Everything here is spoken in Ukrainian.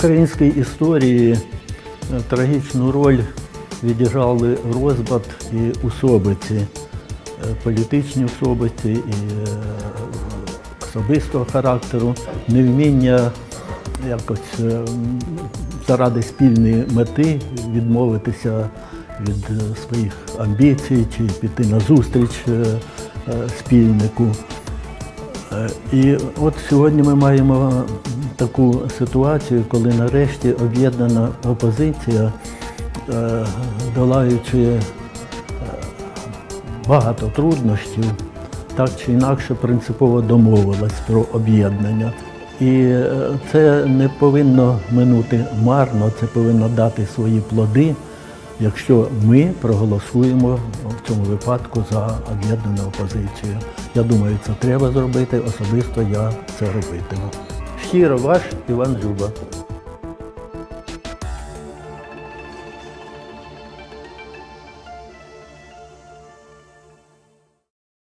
українській історії е, трагічну роль відіграли розбат і усобиці, Е, політичні усобиці і е, особистого характеру, невміння якось заради спільної мети відмовитися від своїх амбіцій чи піти на зустріч спільнику. І от сьогодні ми маємо таку ситуацію, коли нарешті об'єднана опозиція, е, долаючи е, багато труднощів, так чи інакше принципово домовилась про об'єднання. І е, це не повинно минути марно, це повинно дати свої плоди, якщо ми проголосуємо в цьому випадку за об'єднану опозицію. Я думаю, це треба зробити, особисто я це робитиму. Щиро ваш Іван Дзюба.